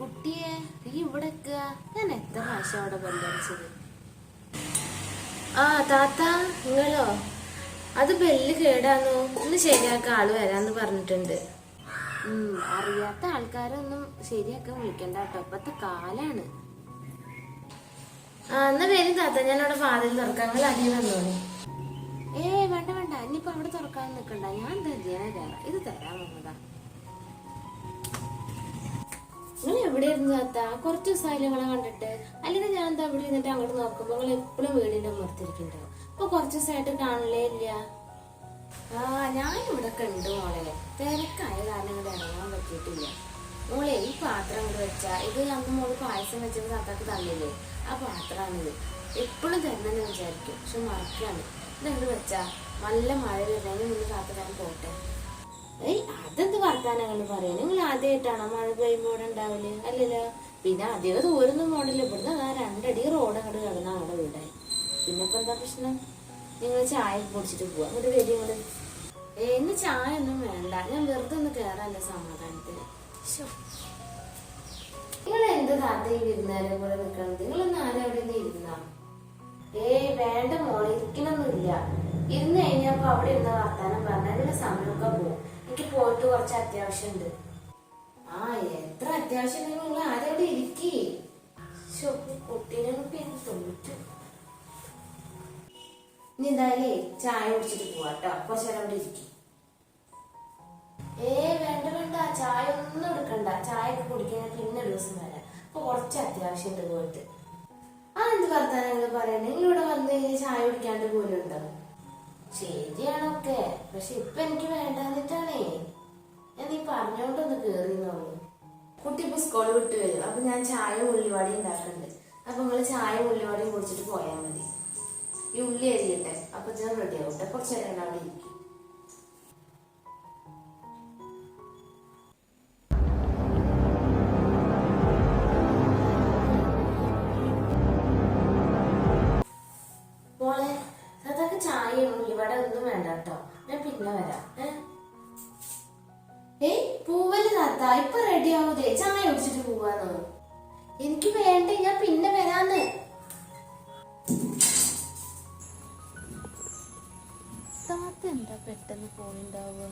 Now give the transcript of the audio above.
കുട്ടിയെ നീ ഇവിടെ. ഞാൻ എത്ര പ്രാവശ്യം അവിടെ ബെല്ലടിച്ചത് ആ താത്ത നിങ്ങളോ? അത് ബെല്ല് കേടാന്നോ? ഒന്ന് ശരിയാക്കാൻ ആൾ വരാന്ന് പറഞ്ഞിട്ടുണ്ട്. അറിയാത്ത ആൾക്കാരൊന്നും ശരിയാക്കാൻ വിളിക്കണ്ട കേട്ടോ. ഇപ്പത്തെ കാലാണ്. ആ എന്നാ വരും താത്ത. ഞാൻ അവിടെ വാതിൽ തുറക്കാം. നിങ്ങൾ അധികം വന്നോളൂ. ഏ വേണ്ട വേണ്ട. ഇനിയിപ്പോ അവിടെ തുറക്കാൻ നിക്കണ്ട ഞാൻ തരാ ഇത് തരാൻ വന്നതാ. നിങ്ങൾ എവിടെ ഇരുന്ന് താത്ത? കുറച്ച് ദിവസമായില്ല നിങ്ങളെ കണ്ടിട്ട്. അല്ലെങ്കിൽ ഞാൻ എന്താ ഇവിടെ ഇരുന്നിട്ട് അങ്ങോട്ട് നോക്കുമ്പോൾ നിങ്ങൾ എപ്പോഴും വീടിന്റെ മുറത്തിരിക്കുന്നുണ്ടാവും അപ്പൊ കുറച്ച് ദിവസമായിട്ട് കാണലേ ഇല്ല. ആ ഞാൻ ഇവിടെ കണ്ട് മോളെ. തിരക്കായ കാരണം ഇവിടെ ഇറങ്ങാൻ പറ്റിയിട്ടില്ല. മോളെ ഈ പാത്രം ഇവിടെ വെച്ചാ ഇത് അന്ന് മോൾ പായസം വെച്ചത് താത്താക്ക് തന്നില്ലേ? ആ പാത്രമാണിത്. എപ്പോഴും തരണമെന്ന് വിചാരിക്കും. പക്ഷെ മറക്കാണ്. ഇതെന്ത് വെച്ചാ? നല്ല മഴ വരുന്നതിന് മുന്നേ താത്ത പോട്ടെ. അതെന്ത് വർത്താനങ്ങൾ പറയാൻ നിങ്ങൾ ആദ്യമായിട്ടാണോ മഴ പെയ്യുമ്പോൾ ഉണ്ടാവില്ല അല്ലല്ലോ പിന്നെ അധികം ദൂരൊന്നും പോണില്ല ഇവിടുന്ന് ആ രണ്ടടി റോഡ് അങ്ങോട്ട് കിടന്ന അവിടെ വീടായി. പിന്നെ ഇപ്പൊ എന്താ പ്രശ്നം? നിങ്ങൾ ചായ കുടിച്ചിട്ട് പോവാ. അങ്ങോട്ട് വരി ഇങ്ങോട്ട് എന്ന് ചായ ഒന്നും വേണ്ട. ഞാൻ വെറുതെ ഒന്ന് കേറാല്ല സമാധാനത്തിന്. നിങ്ങൾ എന്ത് താത്ത ഈ കൂടെ നിൽക്കണം നിങ്ങളൊന്ന് ആരും അവിടെ നിന്ന് ഇരുന്നാ? ഏയ് വേണ്ട മോളെ ഇരിക്കണമെന്നില്ല ഇരുന്ന് കഴിഞ്ഞപ്പോ അവിടെ ഇരുന്ന വർത്താനം പറഞ്ഞാൽ സമയമൊക്കെ പോകും എനിക്ക് പോയിട്ട് കുറച്ച് അത്യാവശ്യമുണ്ട് ആ എത്ര അത്യാവശ്യം നിങ്ങൾ ആരും അവിടെ ഇരിക്കേ കുട്ടീനെ തോറ്റു ഇനി എന്തായാലേ ചായ കുടിച്ചിട്ട് പോവാട്ടോ കുറച്ചു നേരം അവിടെ ഇരിക്കും. ഏ വേണ്ട വേണ്ട. ചായ ഒന്നും എടുക്കണ്ട. ചായ ഒക്കെ കുടിക്കാൻ പിന്നെ ദിവസം വരാം. അപ്പൊ കുറച്ച് അത്യാവശ്യമുണ്ട് പോയിട്ട് ആ എന്ത് വർത്താനങ്ങൾ പറയണേ? നിങ്ങൾ ഇവിടെ വന്നു കഴിഞ്ഞാൽ ചായ കുടിക്കാണ്ട് പോലും ഉണ്ടാവും ശരിയാണൊക്കെ. പക്ഷെ ഇപ്പൊ എനിക്ക് വേണ്ടാന്നിട്ടാണേ സ്കൂളിൽ വിട്ട് വരും. അപ്പൊ ഞാൻ ചായ ഉള്ളിവാടി ഉണ്ടാക്കുന്നുണ്ട് അപ്പൊ നിങ്ങൾ ചായ ഉള്ളിവാടി കുടിച്ചിട്ട് പോയാൽ മതി. ഈ ഉള്ളി അരിയട്ടെ. അപ്പൊ ചെറു റെഡി ആവട്ടെ കുറച്ച് നേരം അവിടെ ഇരിക്കും. മോളെ ചായയും ഉള്ളിവട ഒന്നും വേണ്ട കേട്ടോ ഞാൻ പിന്നെ വരാം. ഏ? പൂവൽ താത്ത ഇപ്പൊ റെഡി ആവൂലേ? ചായ കുടിച്ചിട്ട് പോവാന്ന്? എനിക്ക് വേണ്ട ഞാൻ പിന്നെ വരാന്ന്. താത്ത എന്താ പെട്ടെന്ന് പോയിണ്ടാവുക